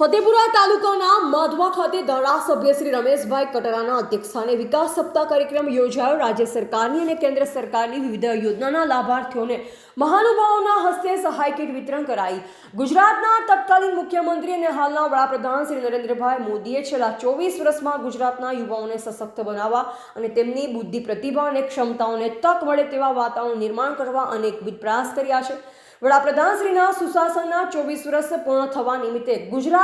ફતેપુરા તાલુકાના માધવા ખાતે ધારાસભ્ય શ્રી રમેશભાઈ કટરાના અધ્યક્ષસ્થાને વિકાસ સપ્તાહ કાર્યક્રમ યોજાયો. રાજ્ય સરકારની અને કેન્દ્ર સરકારની વિવિધ યોજનાના લાભાર્થીઓને મહાનુભાવોના હસ્તે સહાય કીટ વિતરણ કરાઈ. ગુજરાતના તત્કાલીન મુખ્યમંત્રી અને હાલના વડાપ્રધાન શ્રી નરેન્દ્રભાઈ મોદીએ છેલ્લા ચોવીસ વર્ષમાં ગુજરાતના યુવાઓને સશક્ત બનાવવા અને તેમની બુદ્ધિ પ્રતિભા અને ક્ષમતાઓને તક મળે તેવા વાતાવરણ નિર્માણ કરવા અનેકવિધ પ્રયાસ કર્યા છે. વડાપ્રધાન શ્રીના સુશાસનના ચોવીસ વર્ષ પૂર્ણ થવા નિમિત્તે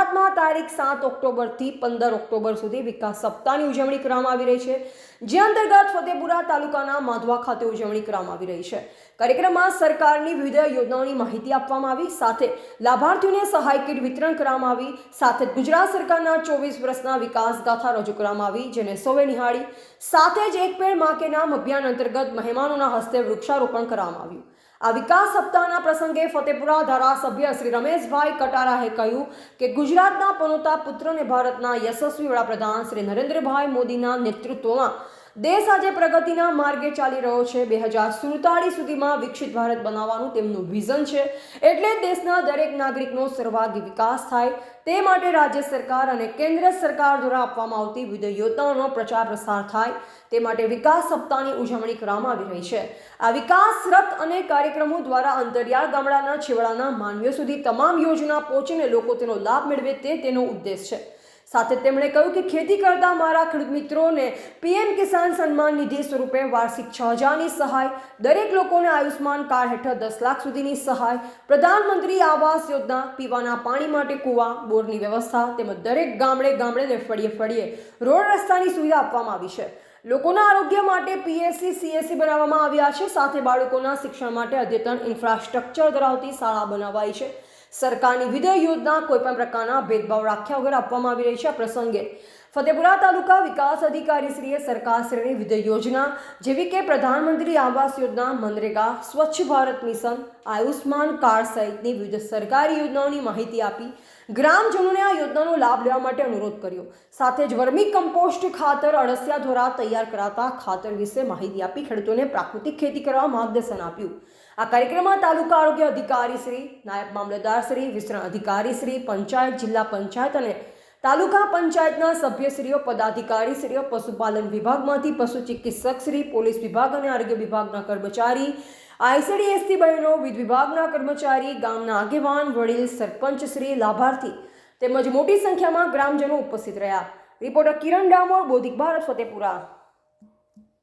ગુજરાતમાં તારીખ સાત ઓક્ટોબરથી પંદર ઓક્ટોબર સુધી વિકાસ સપ્તાહની ઉજવણી કરવામાં આવી રહી છે, જે અંતર્ગત ફતેપુરા તાલુકાના માધવા ખાતે ઉજવણી કરવામાં આવી રહી છે. કાર્યક્રમમાં સરકારની વિવિધ યોજનાઓની માહિતી આપવામાં આવી, સાથે લાભાર્થીઓને સહાય કીટ વિતરણ કરવામાં આવી, સાથે ગુજરાત સરકારના ચોવીસ વર્ષના વિકાસ ગાથા રજૂ કરવામાં આવી, જેને સૌએ નિહાળી, સાથે જ એક પેડમાં કે નામ અભિયાન અંતર્ગત મહેમાનોના હસ્તે વૃક્ષારોપણ કરવામાં આવ્યું. આ વિકાસ સપ્તાહના પ્રસંગે ફતેપુરા ધારાસભ્ય શ્રી રમેશભાઈ કટારાએ કહ્યું કે ગુજરાતના પનોતા પુત્રને ભારતના યશસ્વી વડાપ્રધાન શ્રી નરેન્દ્રભાઈ મોદીના નેતૃત્વમાં દેશ આજે પ્રગતિના માર્ગે ચાલી રહ્યો છે. બે હજાર સુડતાળીસ સુધીમાં વિકસિત ભારત બનાવવાનું તેમનું વિઝન છે. એટલે દેશના દરેક નાગરિકનો સર્વાગી વિકાસ થાય. તે માટે રાજ્ય સરકાર અને કેન્દ્ર સરકાર દ્વારા આપવામાં આવતી વિવિધ યોજનાઓનો પ્રચાર પ્રસાર થાય. તે માટે વિકાસ સપ્તાહની ઉજવણી કરવામાં આવી રહી છે. આ વિકાસ રથ અને કાર્યક્રમો દ્વારા અંતરિયાળ ગામડાના છેવાડાના માનવીઓ સુધી તમામ યોજના પહોંચીને લોકો તેનો લાભ મેળવે તે તેનો ઉદ્દેશ છે. સાથે તેમણે કહ્યું કે ખેતી કરતા મારા ખેડૂત મિત્રોને પીએમ કિસાન સન્માન નિધિ સ્વરૂપે વાર્ષિક છ હજારની સહાય, દરેક લોકોને આયુષ્માન કાર્ડ હેઠળ દસ લાખ સુધીની સહાય, પ્રધાનમંત્રી આવાસ યોજના, પીવાના પાણી માટે કૂવા, બોરની વ્યવસ્થા તેમજ દરેક ગામડે ગામડે ને ફળીએ ફળીએ રોડ રસ્તાની સુવિધા આપવામાં આવી છે. લોકોના આરોગ્ય માટે પીએસસી સીએસસી બનાવવામાં આવ્યા છે. સાથે બાળકોના શિક્ષણ માટે અદ્યતન ઇન્ફ્રાસ્ટ્રક્ચર ધરાવતી શાળા બનાવાઈ છે. સરકારની વિવિધ યોજના કોઈપણ પ્રકારના ભેદભાવ રાખ્યા વગર આપવામાં આવી રહી છે આ પ્રસંગે. ફતેપુરા તાલુકા વિકાસ અધિકારીશ્રીએ સરકારશ્રીની વિધેય યોજના જેવી કે પ્રધાનમંત્રી આવાસ યોજના, મનરેગા, સ્વચ્છ ભારત મિશન, આયુષ્માન કાર્ડ સહિતની વિવિધ સરકારી યોજનાઓની માહિતી આપી ગ્રામજનોને આ યોજનાનો લાભ લેવા માટે અનુરોધ કર્યો. સાથે જ વર્મી કમ્પોસ્ટ ખાતર અળસિયા દ્વારા તૈયાર કરાતા ખાતર વિશે માહિતી આપી ખેડૂતોને પ્રાકૃતિક ખેતી કરવા માર્ગદર્શન આપ્યું. આ કાર્યક્રમમાં તાલુકા આરોગ્ય અધિકારી શ્રી, નાયબ મામલતદાર શ્રી, વિસ્તરણ અધિકારી શ્રી, પંચાયત, જિલ્લા પંચાયત અને તાલુકા પંચાયતના સભ્યશ્રીઓ, પદાધિકારીશ્રીઓ, પશુપાલન વિભાગમાંથી પશુ ચિકિત્સક શ્રી, પોલીસ વિભાગ અને આરોગ્ય વિભાગના કર્મચારી, આઈસીડી એસટી બહેનો વિધ વિભાગના કર્મચારી, ગામના આગેવાન, વડીલ, સરપંચ શ્રી, લાભાર્થી તેમજ મોટી સંખ્યામાં ગ્રામજનો ઉપસ્થિત રહ્યા. રિપોર્ટર કિરણ ડામોર, બોધિક ભારત, ફતેપુરા.